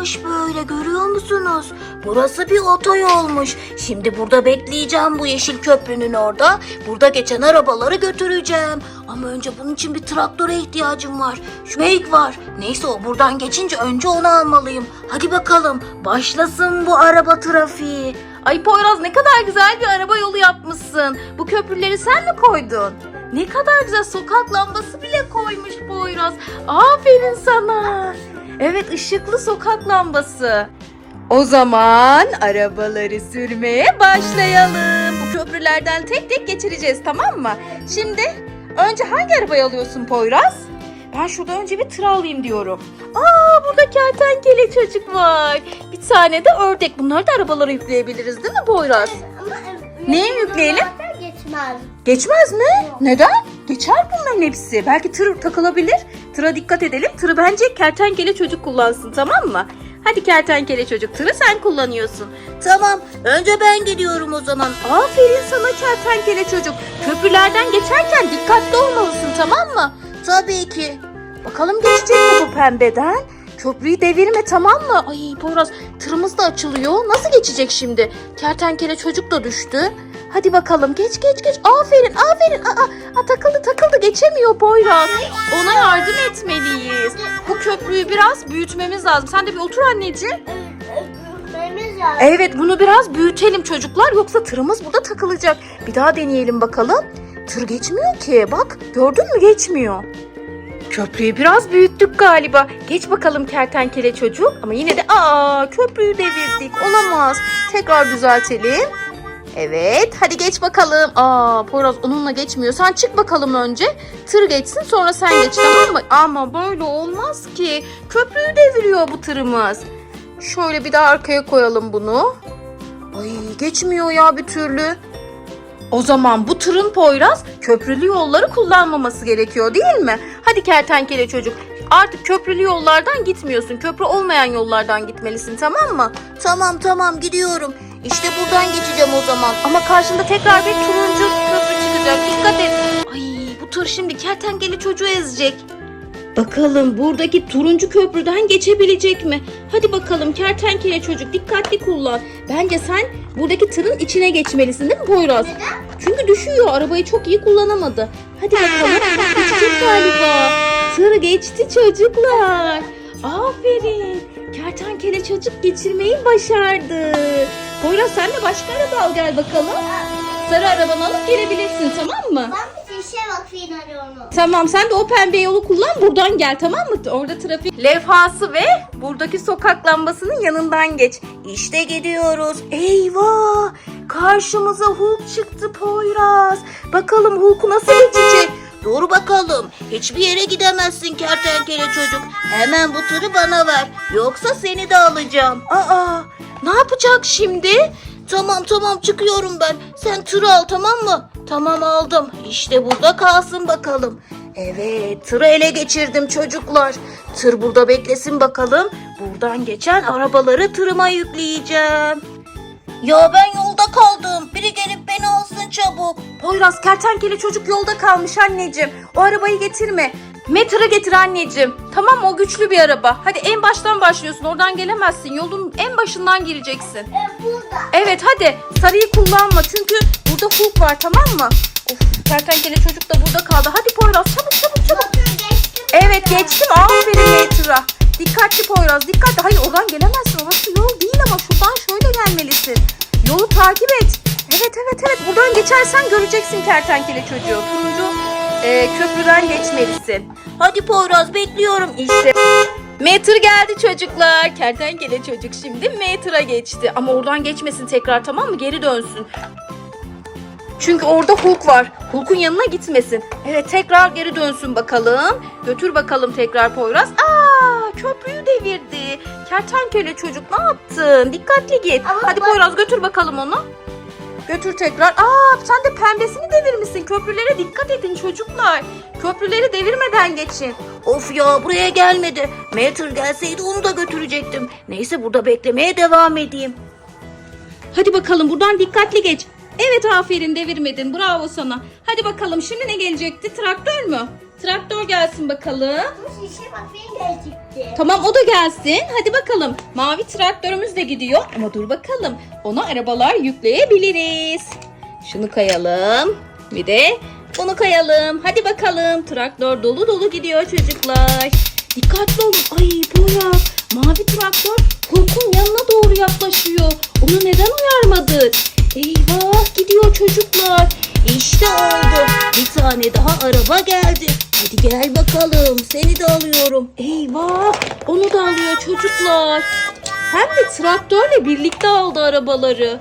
varmış böyle görüyor musunuz? Burası bir otoyolmuş. Şimdi burada bekleyeceğim bu yeşil köprünün orada. Burada geçen arabaları götüreceğim. Ama önce bunun için bir traktöre ihtiyacım var. Şveyk var. Neyse o buradan geçince önce onu almalıyım. Hadi bakalım başlasın bu araba trafiği. Ay Poyraz ne kadar güzel bir araba yolu yapmışsın. Bu köprüleri sen mi koydun? Ne kadar güzel sokak lambası bile koymuş Poyraz. Aferin sana. Evet ışıklı sokak lambası. O zaman arabaları sürmeye başlayalım. Bu köprülerden tek tek geçireceğiz tamam mı? Şimdi önce hangi arabayı alıyorsun Poyraz? Ben şurada önce bir tır alayım diyorum. Aa burada kertenkele çocuk var. Bir tane de ördek. Bunları da arabalara yükleyebiliriz değil mi Poyraz? Ama Neye yükleyelim? Geçmez. Geçmez mi? Neden? Geçer bunların hepsi. Belki tır takılabilir. Tıra dikkat edelim. Tırı bence kertenkele çocuk kullansın tamam mı? Hadi kertenkele çocuk tırı sen kullanıyorsun. Tamam önce ben gidiyorum o zaman. Aferin sana kertenkele çocuk. Köprülerden geçerken dikkatli olmalısın tamam mı? Tabii ki. Bakalım geçecek mi bu pembeden? Köprüyü devirme tamam mı? Ay Poyraz tırımız da açılıyor. Nasıl geçecek şimdi? Kertenkele çocuk da düştü. Hadi bakalım geç geç geç. Aferin aferin. Aa, aa, takıldı takıldı geçemiyor Poyraz. Ona yardım etmeliyiz. Bu köprüyü biraz büyütmemiz lazım. Sen de bir otur anneciğim. Evet bunu biraz büyütelim çocuklar yoksa tırımız burada takılacak. Bir daha deneyelim bakalım. Tır geçmiyor ki bak gördün mü geçmiyor. Köprüyü biraz büyüttük galiba. Geç bakalım kertenkele çocuk. Ama yine de aa köprüyü devirdik. Olamaz. Tekrar düzeltelim. Evet hadi geç bakalım. Aa Poyraz onunla geçmiyor. Sen çık bakalım önce. Tır geçsin sonra sen geç tamam mı? Ama böyle olmaz ki. Köprüyü deviriyor bu tırımız. Şöyle bir daha arkaya koyalım bunu. Ay geçmiyor ya bir türlü. O zaman bu tırın Poyraz köprülü yolları kullanmaması gerekiyor değil mi? Hadi kertenkele çocuk artık köprülü yollardan gitmiyorsun. Köprü olmayan yollardan gitmelisin tamam mı? Tamam tamam gidiyorum. İşte buradan geçeceğim o zaman. Ama karşında tekrar bir turuncu köprü çıkacak. Dikkat et. Ay bu tır şimdi kertenkele çocuğu ezecek. Bakalım buradaki turuncu köprüden geçebilecek mi? Hadi bakalım kertenkele çocuk dikkatli kullan. Bence sen buradaki tırın içine geçmelisin değil mi Poyraz? Çünkü düşüyor. Arabayı çok iyi kullanamadı. Hadi bakalım. Geçecek galiba. Tır geçti çocuklar. Aferin. Kertenkele çocuk geçirmeyi başardı. Poyraz sen de başka araba al gel bakalım. Sarı arabanı alıp gelebilirsin tamam mı? Ben bir şişe bakayım onu. Tamam sen de o pembe yolu kullan buradan gel tamam mı? Orada trafik levhası ve buradaki sokak lambasının yanından geç. İşte gidiyoruz. Eyvah! Karşımıza Hulk çıktı Poyraz. Bakalım Hulk'u nasıl geçecek? Dur bakalım. Hiçbir yere gidemezsin kertenkele çocuk. Hemen bu tırı bana ver. Yoksa seni de alacağım. Aa ne yapacak şimdi? Tamam tamam çıkıyorum ben. Sen tırı al tamam mı? Tamam aldım. İşte burada kalsın bakalım. Evet tırı ele geçirdim çocuklar. Tır burada beklesin bakalım. Buradan geçen arabaları tırıma yükleyeceğim. Ya ben yolda kaldım. Biri gelip beni alsın çabuk. Poyraz kertenkele çocuk yolda kalmış anneciğim. O arabayı getirme. Metra getir anneciğim. Tamam mı? O güçlü bir araba. Hadi en baştan başlıyorsun. Oradan gelemezsin. Yolun en başından gireceksin. E, burada. Evet hadi sarıyı kullanma çünkü burada Hulk var tamam mı? Of kertenkele çocuk da burada kaldı. Hadi Poyraz çabuk çabuk çabuk. Bakın geçtim. Evet geçtim aferin Metra. Dikkatli Poyraz dikkatli. Hayır oradan gelemezsin orası yol değil ama şuradan şöyle gelmelisin. Yolu takip et. Evet evet evet buradan geçersen göreceksin kertenkele çocuğu. Turuncu e, köprüden geçmelisin. Hadi Poyraz bekliyorum. İşte Metre geldi çocuklar. Kertenkele çocuk şimdi Metre'a geçti. Ama oradan geçmesin tekrar tamam mı? Geri dönsün. Çünkü orada Hulk var. Hulk'un yanına gitmesin. Evet tekrar geri dönsün bakalım. Götür bakalım tekrar Poyraz. Aa köprüyü devirdi. Kertenkele çocuk ne yaptın? Dikkatli git. Ama Hadi bak- Poyraz götür bakalım onu. Götür tekrar. Aa sen de pembesini devirmişsin. Köprülere dikkat edin çocuklar. Köprüleri devirmeden geçin. Of ya buraya gelmedi. Meter gelseydi onu da götürecektim. Neyse burada beklemeye devam edeyim. Hadi bakalım buradan dikkatli geç. Evet aferin devirmedin bravo sana. Hadi bakalım şimdi ne gelecekti traktör mü? Traktör gelsin bakalım. Bu şişe McQueen gelecekti. Tamam o da gelsin. Hadi bakalım. Mavi traktörümüz de gidiyor. Ama dur bakalım. Ona arabalar yükleyebiliriz. Şunu kayalım. Bir de bunu kayalım. Hadi bakalım. Traktör dolu dolu gidiyor çocuklar. Dikkatli olun. Ay Poyraz. Mavi traktör Hulk'un yanına doğru yaklaşıyor. Onu neden uyarmadık? Eyvah gidiyor çocuklar. İşte oldu. Bir tane daha araba geldi. Hadi gel bakalım. Seni de alıyorum. Eyvah. Onu da alıyor çocuklar. Hem de traktörle birlikte aldı arabaları.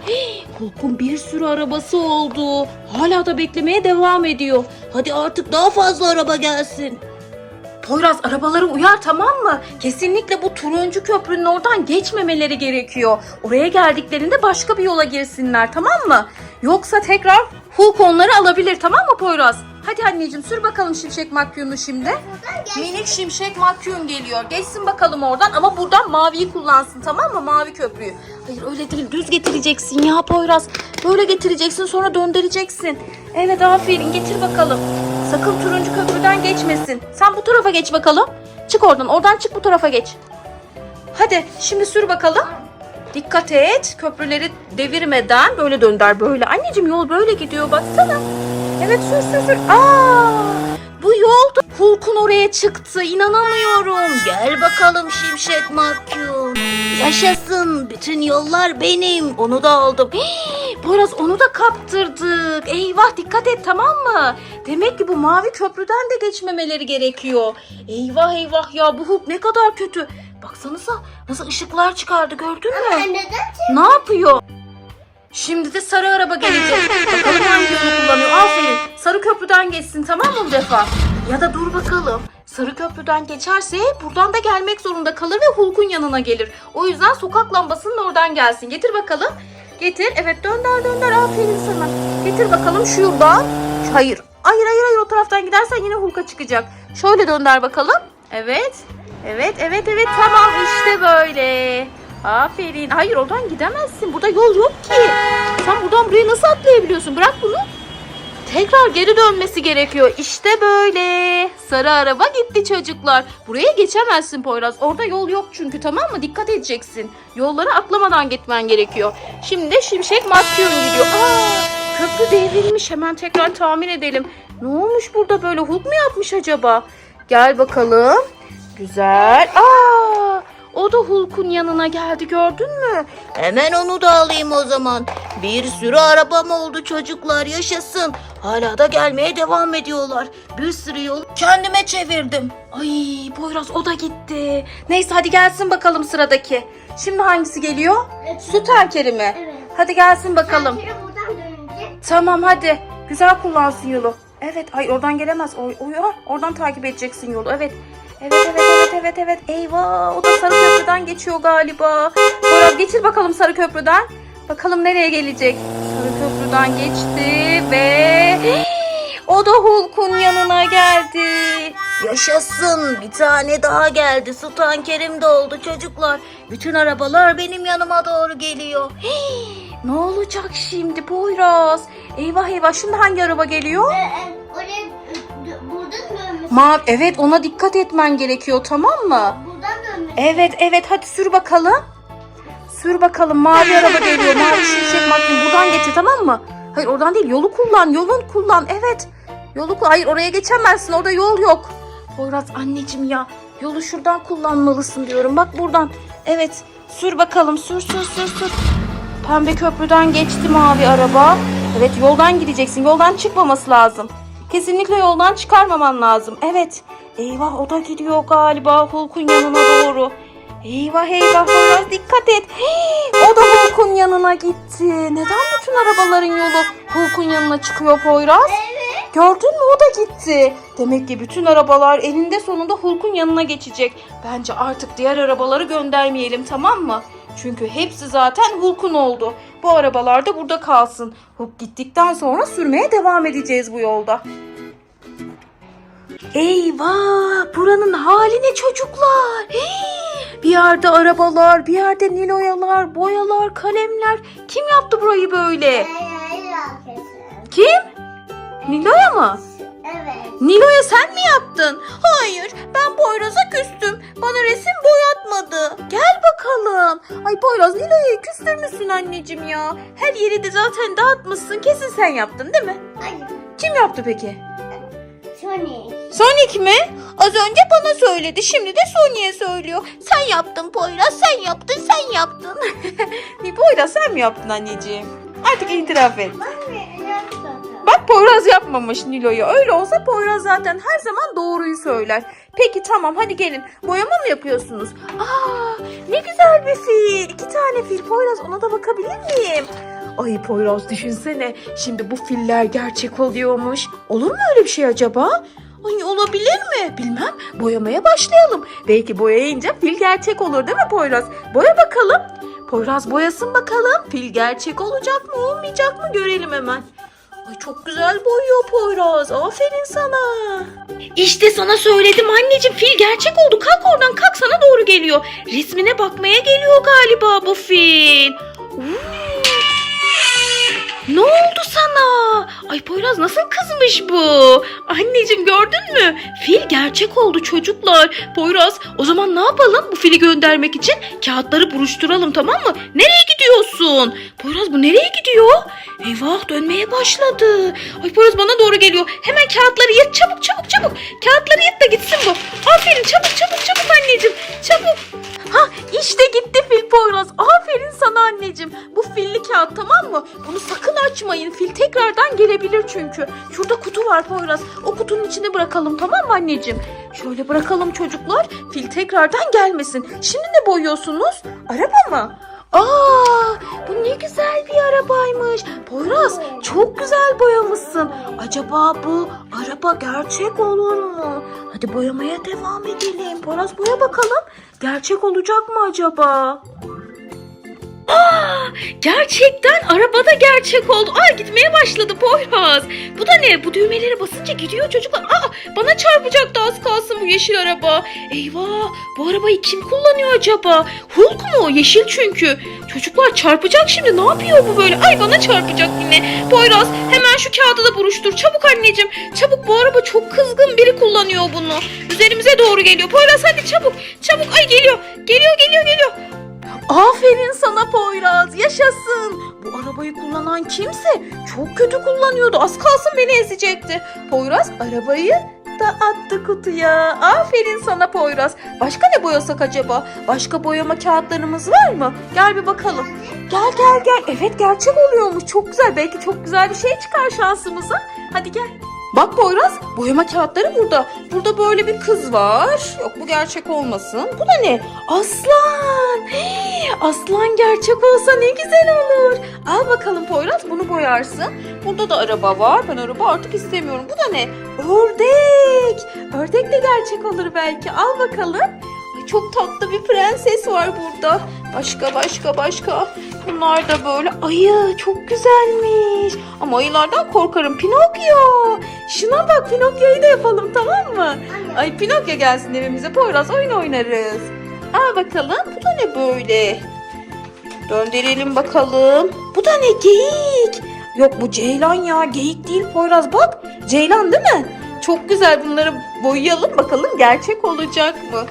Hulk'un bir sürü arabası oldu. Hala da beklemeye devam ediyor. Hadi artık daha fazla araba gelsin. Poyraz arabaları uyar tamam mı? Kesinlikle bu turuncu köprünün oradan geçmemeleri gerekiyor. Oraya geldiklerinde başka bir yola girsinler tamam mı? Yoksa tekrar Hulk onları alabilir tamam mı Poyraz? Hadi anneciğim sür bakalım Şimşek Makyun'u şimdi. Minik Şimşek Makyun geliyor. Geçsin bakalım oradan ama buradan maviyi kullansın tamam mı? Mavi köprüyü. Hayır öyle değil düz getireceksin ya Poyraz. Böyle getireceksin sonra döndüreceksin. Evet aferin getir bakalım. Sakın turuncu köprüden geçmesin. Sen bu tarafa geç bakalım. Çık oradan oradan çık bu tarafa geç. Hadi şimdi sür bakalım. Dikkat et köprüleri devirmeden böyle dönder böyle. Anneciğim yol böyle gidiyor baksana. Evet sür sür sür. Aa, bu yolda Hulk'un oraya çıktı. İnanamıyorum. Gel bakalım Şimşek Makyun. Yaşasın. Bütün yollar benim. Onu da aldım. Hii, Poyraz onu da kaptırdık. Eyvah dikkat et tamam mı? Demek ki bu mavi köprüden de geçmemeleri gerekiyor. Eyvah eyvah ya bu Hulk ne kadar kötü. Baksanıza nasıl ışıklar çıkardı gördün mü? Neden Ne yapıyor? Şimdi de sarı araba gelecek. Bakalım hangi yolu kullanıyor. Aferin. Sarı köprüden geçsin tamam mı bu defa? Ya da dur bakalım. Sarı köprüden geçerse buradan da gelmek zorunda kalır ve Hulk'un yanına gelir. O yüzden sokak lambasının oradan gelsin. Getir bakalım. Getir. Evet dönder dönder. Aferin sana. Getir bakalım şu yoldan. Hayır. Hayır hayır hayır o taraftan gidersen yine Hulk'a çıkacak. Şöyle dönder bakalım. Evet. Evet evet evet tamam işte böyle. Aferin. Hayır oradan gidemezsin. Burada yol yok ki. Sen buradan buraya nasıl atlayabiliyorsun? Bırak bunu. Tekrar geri dönmesi gerekiyor. İşte böyle. Sarı araba gitti çocuklar. Buraya geçemezsin Poyraz. Orada yol yok çünkü tamam mı? Dikkat edeceksin. Yolları atlamadan gitmen gerekiyor. Şimdi de Şimşek Makyun gidiyor. Aa, köprü devrilmiş. Hemen tekrar tahmin edelim. Ne olmuş burada böyle? Hulk mu yapmış acaba? Gel bakalım. Güzel. Aa, o da Hulk'un yanına geldi gördün mü? Hemen onu da alayım o zaman. Bir sürü arabam oldu çocuklar yaşasın. Hala da gelmeye devam ediyorlar. Bir sürü yol kendime çevirdim. Ay Poyraz o da gitti. Neyse hadi gelsin bakalım sıradaki. Şimdi hangisi geliyor? Su tankeri mi? Evet. Hadi gelsin bakalım. Sen buradan dönünce Tamam hadi. Güzel kullansın yolu. Evet ay oradan gelemez. Oy, oy, ah, oradan takip edeceksin yolu. Evet. Evet evet evet evet evet. Eyvah o da sarı köprüden geçiyor galiba. Poyraz geçir bakalım sarı köprüden. Bakalım nereye gelecek. Sarı köprüden geçti ve o da Hulk'un yanına geldi. Yaşasın bir tane daha geldi. Su tankerim doldu çocuklar. Bütün arabalar benim yanıma doğru geliyor. Ne olacak şimdi Poyraz? Eyvah eyvah şimdi hangi araba geliyor? e, e, oraya Mavi evet ona dikkat etmen gerekiyor tamam mı? Buradan dönmesi. Evet evet hadi sür bakalım. Sür bakalım mavi araba geliyor. Mavi şimşek makine buradan geçir tamam mı? Hayır oradan değil yolu kullan yolun kullan evet. Yolu hayır oraya geçemezsin orada yol yok. Poyraz anneciğim ya yolu şuradan kullanmalısın diyorum bak buradan. Evet sür bakalım sür sür sür sür. Pembe köprüden geçti mavi araba. Evet yoldan gideceksin yoldan çıkmaması lazım. Kesinlikle yoldan çıkarmaman lazım. Evet. Eyvah o da gidiyor galiba Hulk'un yanına doğru. Eyvah eyvah Poyraz dikkat et. Hii, o da Hulk'un yanına gitti. Neden bütün arabaların yolu Hulk'un yanına çıkıyor Poyraz? Evet. Gördün mü o da gitti. Demek ki bütün arabalar elinde sonunda Hulk'un yanına geçecek. Bence artık diğer arabaları göndermeyelim tamam mı? Çünkü hepsi zaten Hulk'un oldu. Bu arabalar da burada kalsın. Hulk gittikten sonra sürmeye devam edeceğiz bu yolda. Eyvah! Buranın hali ne çocuklar? Hii! Bir yerde arabalar, bir yerde niloyalar, boyalar, kalemler. Kim yaptı burayı böyle? Kim? Niloya mı? Evet. Nilo'ya sen mi yaptın? Hayır ben Poyraz'a küstüm. Bana resim boyatmadı. Gel bakalım. Ay Poyraz Nilo'ya küstür müsün anneciğim ya? Her yeri de zaten dağıtmışsın. Kesin sen yaptın değil mi? Hayır. Kim yaptı peki? Sonic. Sonic mi? Az önce bana söyledi. Şimdi de Sony'e söylüyor. Sen yaptın Poyraz, sen yaptın, sen yaptın. Poyraz sen mi yaptın anneciğim? Artık itiraf et. Ben. Bak Poyraz yapmamış Nilo'yu. Öyle olsa Poyraz zaten her zaman doğruyu söyler. Peki tamam hadi gelin. Boyama mı yapıyorsunuz? Aa ne güzel bir fil. İki tane fil. Poyraz ona da bakabilir miyim? Ay Poyraz düşünsene. Şimdi bu filler gerçek oluyormuş. Olur mu öyle bir şey acaba? Ay olabilir mi? Bilmem. Boyamaya başlayalım. Belki boyayınca fil gerçek olur değil mi Poyraz? Boya bakalım. Poyraz boyasın bakalım. Fil gerçek olacak mı olmayacak mı görelim hemen. Ay çok güzel boyuyor Poyraz. Aferin sana. İşte sana söyledim anneciğim. Fil gerçek oldu. Kalk oradan kalk sana doğru geliyor. Resmine bakmaya geliyor galiba bu fil. Uuu. Ne oldu sana? Ay Poyraz nasıl kızmış bu? Anneciğim gördün mü? Fil gerçek oldu çocuklar. Poyraz o zaman ne yapalım bu fili göndermek için? Kağıtları buruşturalım tamam mı? Nereye gidiyorsun? Poyraz bu nereye gidiyor? Eyvah dönmeye başladı. Ay Poyraz bana doğru geliyor. Hemen kağıtları yırt çabuk çabuk çabuk. Kağıtları yırt da gitsin bu. Aferin çabuk çabuk çabuk anneciğim. Çabuk. Ha işte gitti fil Poyraz. Aferin sana anneciğim. Bu filli kağıt tamam mı? Bunu sakın açmayın. Fil tekrardan gelebilir çünkü. Şurada kutu var Poyraz. O kutunun içine bırakalım tamam mı anneciğim? Şöyle bırakalım çocuklar. Fil tekrardan gelmesin. Şimdi ne boyuyorsunuz? Araba mı? Aa, bu ne güzel bir arabaymış. Poyraz çok güzel boyamışsın. Acaba bu araba gerçek olur mu? Hadi boyamaya devam edelim. Poyraz boya bakalım. Gerçek olacak mı acaba? Aa, gerçekten arabada gerçek oldu. Aa gitmeye başladı Poyraz. Bu da ne? Bu düğmelere basınca gidiyor çocuklar. Aa bana çarpacaktı az kalsın bu yeşil araba. Eyvah bu arabayı kim kullanıyor acaba? Hulk mu? Yeşil çünkü. Çocuklar çarpacak şimdi. Ne yapıyor bu böyle? Ay bana çarpacak yine. Poyraz hemen şu kağıdı da buruştur. Çabuk anneciğim. Çabuk bu araba çok kızgın biri kullanıyor bunu. Üzerimize doğru geliyor. Poyraz hadi çabuk. Çabuk. Ay geliyor. Geliyor geliyor geliyor. Aferin sana Poyraz. Yaşasın. Bu arabayı kullanan kimse çok kötü kullanıyordu. Az kalsın beni ezecekti. Poyraz arabayı da attı kutuya. Aferin sana Poyraz. Başka ne boyasak acaba? Başka boyama kağıtlarımız var mı? Gel bir bakalım. Gel gel gel. Evet gerçek oluyormuş. Çok güzel. Belki çok güzel bir şey çıkar şansımıza. Hadi gel. Bak Poyraz boyama kağıtları burada. Burada böyle bir kız var. Yok bu gerçek olmasın. Bu da ne? Aslan. Hii, Aslan gerçek olsa ne güzel olur. Al bakalım Poyraz bunu boyarsın. Burada da araba var. Ben araba artık istemiyorum. Bu da ne? Ördek. Ördek de gerçek olur belki. Al bakalım. Ay çok tatlı bir prenses var burada. Başka başka başka. Bunlar da böyle ayı çok güzelmiş. Ama ayılardan korkarım. Pinokyo. Şuna bak Pinokyo'yu da yapalım tamam mı? Ay Pinokyo gelsin evimize. Poyraz oyun oynarız. Al bakalım. Bu da ne böyle? Döndürelim bakalım. Bu da ne geyik? Yok bu ceylan ya. Geyik değil Poyraz bak. Ceylan değil mi? Çok güzel bunları boyayalım bakalım gerçek olacak mı?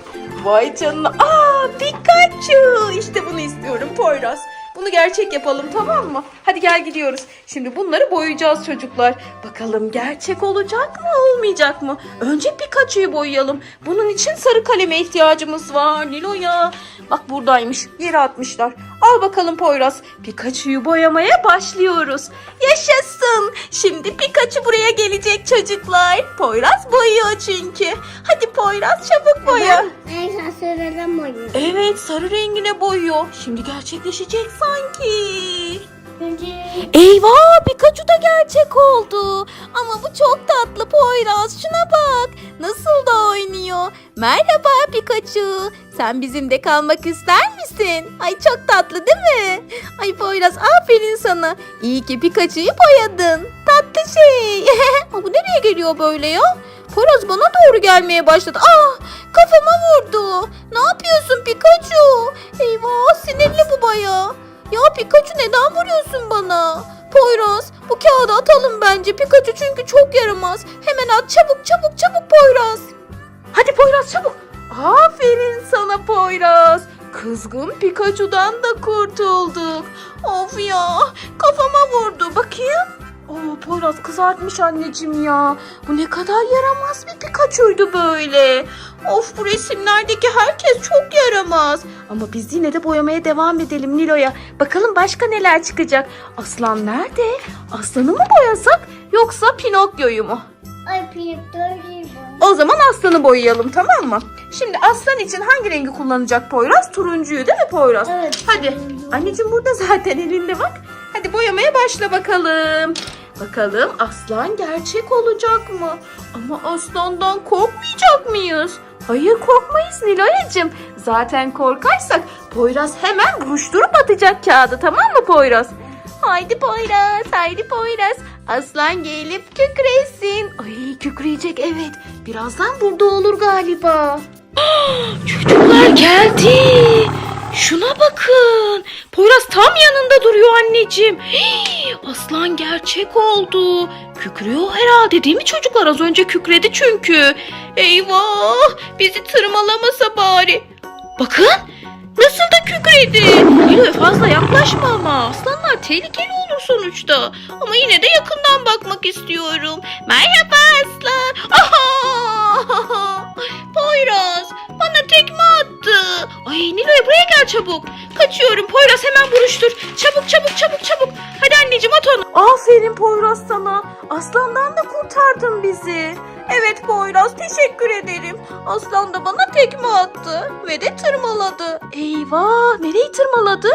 Vay canına. Aa Pikachu. İşte bunu istiyorum Poyraz. Bunu gerçek yapalım tamam mı? Hadi gel gidiyoruz. Şimdi bunları boyayacağız çocuklar. Bakalım gerçek olacak mı olmayacak mı? Önce Pikachu'yu boyayalım. Bunun için sarı kaleme ihtiyacımız var Nilo'ya. Bak buradaymış. Yere atmışlar. Al bakalım Poyraz. Pikachu'yu boyamaya başlıyoruz. Yaşasın. Şimdi Pikachu buraya gelecek çocuklar. Poyraz boyuyor çünkü. Hadi Poyraz çabuk boya. En son sıradan boyuyorum. Evet sarı rengine boyuyor. Şimdi gerçekleşecek sanki. Eyvah Pikachu da gerçek oldu. Ama bu çok tatlı Poyraz. Şuna bak. Nasıl da oynuyor. Merhaba Pikachu. Sen bizimle kalmak ister misin? Ay çok tatlı değil mi? Ay Poyraz aferin sana. İyi ki Pikachu'yu boyadın. Tatlı şey. Bu nereye geliyor böyle ya? Poyraz bana doğru gelmeye başladı. Ah kafama vurdu. Ne yapıyorsun Pikachu? Eyvah sinirli bu baya. Ya Pikachu neden vuruyorsun bana? Poyraz Bu kağıdı atalım bence. Pikachu çünkü çok yaramaz. Hemen at çabuk çabuk çabuk Poyraz. Hadi Poyraz çabuk. Aferin sana Poyraz. Kızgın Pikachu'dan da kurtulduk. Of ya kafama vurdu. Bakayım. Oo Poyraz kızartmış anneciğim ya. Bu ne kadar yaramaz bir Pikachu'ydu böyle. Of bu resimlerdeki herkes çok yaramaz. Ama biz yine de boyamaya devam edelim Nilo'ya. Bakalım başka neler çıkacak. Aslan nerede? Aslanı mı boyasak yoksa Pinokyo'yu mu? Ay gibi. O zaman aslanı boyayalım tamam mı? Şimdi aslan için hangi rengi kullanacak Poyraz? Turuncuyu değil mi Poyraz? Evet. Hadi. Anneciğim burada zaten elinde bak. Hadi boyamaya başla bakalım. Bakalım aslan gerçek olacak mı? Ama aslandan korkmayacak mıyız? Hayır korkmayız Nilay'cığım. Zaten korkarsak Poyraz hemen buruşturup atacak kağıdı tamam mı Poyraz? Haydi Poyraz, haydi Poyraz. Aslan gelip kükresin. Ay kükreyecek evet. Birazdan burada olur galiba. Çocuklar geldi. Şuna bakın. Poyraz tam yanında duruyor anneciğim. Aslan gerçek oldu. Kükrüyor herhalde değil mi çocuklar? Az önce kükredi çünkü. Eyvah bizi tırmalamasa bari. Bakın nasıl da kükredi. Nilo'ya fazla yaklaşma ama. Aslanlar tehlikeli olur sonuçta. Ama yine de yakından bakmak istiyorum. Merhaba aslan. Aha! Poyraz bana tekme attı. Ay Nilo'ya buraya gel çabuk. Kaçıyorum Poyraz hemen vuruştur. Çabuk çabuk çabuk çabuk. Hadi anneciğim at onu. Aferin Poyraz sana. Aslandan da kurtardın bizi. Evet Poyraz teşekkür ederim. Aslan da bana tekme attı ve de tırmaladı. Eyvah nereyi tırmaladı?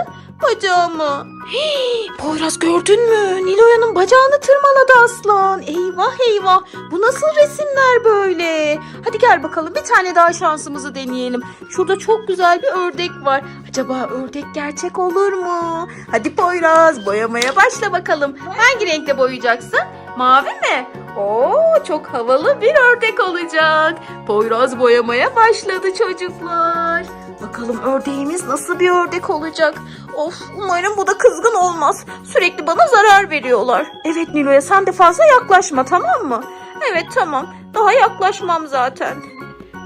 Bacağımı. Hii, Poyraz gördün mü? Niloya'nın bacağını tırmaladı aslan. Eyvah eyvah. Bu nasıl resimler böyle? Hadi gel bakalım bir tane daha şansımızı deneyelim. Şurada çok güzel bir ördek var. Acaba ördek gerçek olur mu? Hadi Poyraz boyamaya başla bakalım. Hangi renkte boyayacaksın? Mavi mi? Oo çok havalı bir ördek olacak. Poyraz boyamaya başladı çocuklar. Bakalım ördeğimiz nasıl bir ördek olacak? Of umarım bu da kızgın olmaz. Sürekli bana zarar veriyorlar. Evet Nilo'ya sen de fazla yaklaşma tamam mı? Evet tamam. Daha yaklaşmam zaten.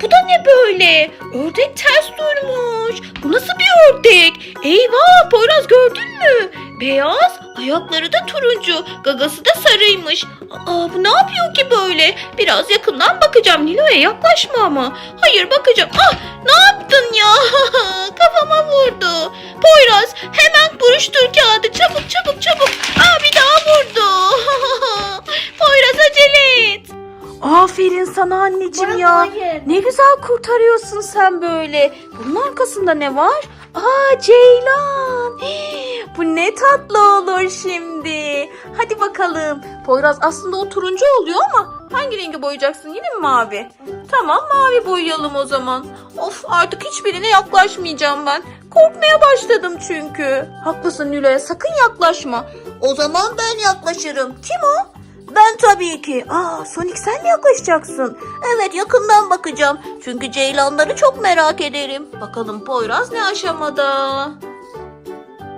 Bu da ne böyle? Ördek ters durmuş. Bu nasıl bir ördek? Eyvah Poyraz gördün mü? Beyaz, ayakları da turuncu, gagası da sarıymış. Aa bu ne yapıyor ki böyle? Biraz yakından bakacağım. Nilo'ya yaklaşma ama. Hayır bakacağım. Ah ne yaptın ya? Kafama vurdu. Poyraz hemen buruştur kağıdı. Çabuk çabuk çabuk. Aa bir daha vurdu. Poyraz acele et. Aferin sana anneciğim Bana ya. hayır. Ne güzel kurtarıyorsun sen böyle. Bunun arkasında ne var? Aa Ceylan. Hii, Bu ne tatlı olur şimdi. Hadi bakalım. Poyraz aslında o turuncu oluyor ama hangi rengi boyayacaksın yine mi mavi? Tamam mavi boyayalım o zaman. Of artık hiçbirine yaklaşmayacağım ben. Korkmaya başladım çünkü. Haklısın Nilo'ya sakın yaklaşma. O zaman ben yaklaşırım. Kim o? Ben tabii ki. Aa, Sonic sen mi yaklaşacaksın? Evet yakından bakacağım. Çünkü ceylanları çok merak ederim. Bakalım Poyraz ne aşamada?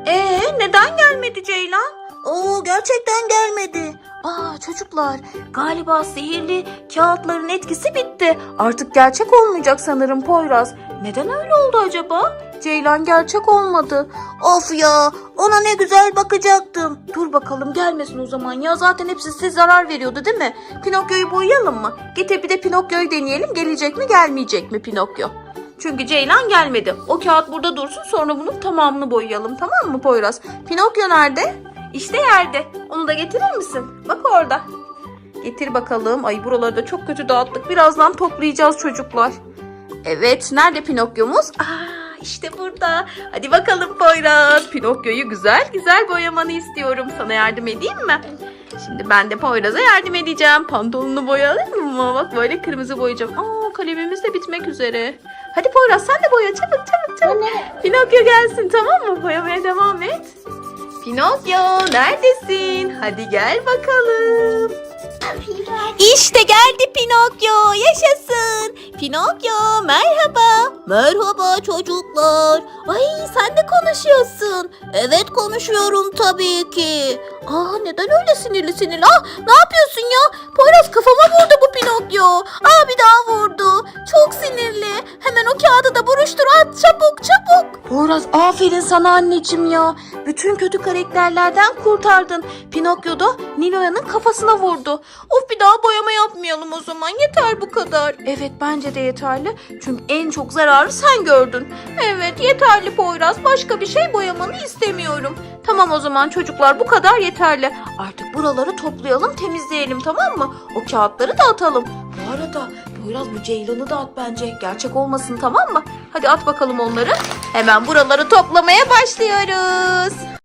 Ee neden gelmedi Ceylan? Oo gerçekten gelmedi. Aa çocuklar galiba sihirli kağıtların etkisi bitti. Artık gerçek olmayacak sanırım Poyraz. Neden öyle oldu acaba? Ceylan gerçek olmadı. Of ya ona ne güzel bakacaktım. Dur bakalım gelmesin o zaman ya. Zaten hepsi size zarar veriyordu değil mi? Pinokyo'yu boyayalım mı? Getir bir de Pinokyo'yu deneyelim. Gelecek mi gelmeyecek mi Pinokyo? Çünkü Ceylan gelmedi. O kağıt burada dursun sonra bunun tamamını boyayalım tamam mı Poyraz? Pinokyo nerede? İşte yerde. Onu da getirir misin? Bak orada. Getir bakalım. Ay buraları da çok kötü dağıttık. Birazdan toplayacağız çocuklar. Evet, nerede Pinokyo'muz? Aa, işte burada. Hadi bakalım Poyraz. Pinokyo'yu güzel güzel boyamanı istiyorum. Sana yardım edeyim mi? Şimdi ben de Poyraz'a yardım edeceğim. Pantolonunu boyayalım mı? Bak böyle kırmızı boyayacağım. Aa, kalemimiz de bitmek üzere. Hadi Poyraz sen de boya. Çabuk çabuk çabuk. Pinokyo gelsin tamam mı? Boyamaya devam et. Pinokyo neredesin? Hadi gel bakalım. İşte geldi Pinokyo. Yaşasın. Pinokyo merhaba. Merhaba çocuklar. Ay sen de konuşuyorsun. Evet konuşuyorum tabii ki. Aa neden öyle sinirli sinirli? Ah ne yapıyorsun ya? Poyraz kafama vurdu bu Pinokyo. Aa bir daha vurdu. Çok sinirli. Hemen o kağıdı da buruştur at çabuk çabuk. Poyraz aferin sana anneciğim ya. Bütün kötü karakterlerden kurtardın. Pinokyo da Nilo'yanın kafasına vurdu. Of bir daha boyama yapmayalım o zaman. Yeter bu kadar. Evet bence de yeterli. Çünkü en çok zararı sen gördün. Evet yeterli Poyraz. Başka bir şey boyamanı istemiyorum. Tamam o zaman çocuklar bu kadar yeterli. Artık buraları toplayalım temizleyelim tamam mı? O kağıtları da atalım. Bu arada Poyraz bu Ceylan'ı da at bence. Gerçek olmasın tamam mı? Hadi at bakalım onları. Hemen buraları toplamaya başlıyoruz.